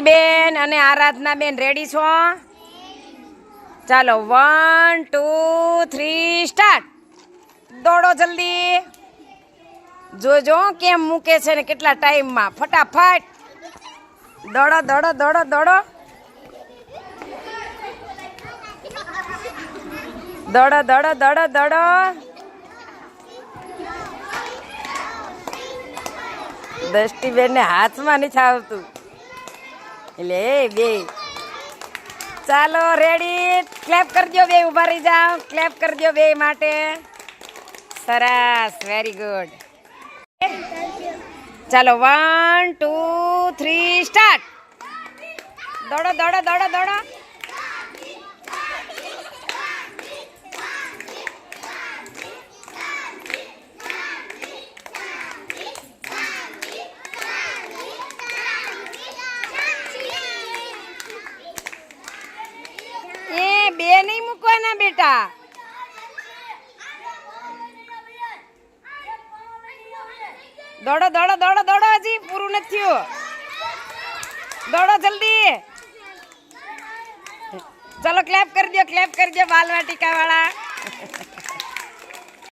બેન અને આરાધના બેન રેડી છો? ચાલો વન ટુ થ્રી સ્ટાર્ટ દોડો જલ્દી. જોજો કેમ મૂકે છે ને કેટલા ટાઈમમાં. ફટાફટ. દોડો દોડો દોડો દોડો. દોડો દોડો દોડો દોડો. દષ્ટીબેન ને હાથમાં નથી આવતું. એટલે બે. ચાલો રેડી ક્લેપ કરજો બે ઊભા રહી જાઓ. ક્લેપ કરજો બે માટે. સરસ વેરી ગુડ ચાલો વન ટુ થ્રી સ્ટાર્ટ દોડો દોડો દોડો દોડો એ બે નહીં મૂકવાના બેટા દોડો દોડો દોડો દોડો હજી, પૂરું નથી થયું. દોડો જલ્દી. ચલો ક્લેપ કરી દો ક્લેપ કરી દો બાલ વાટિકા વાળા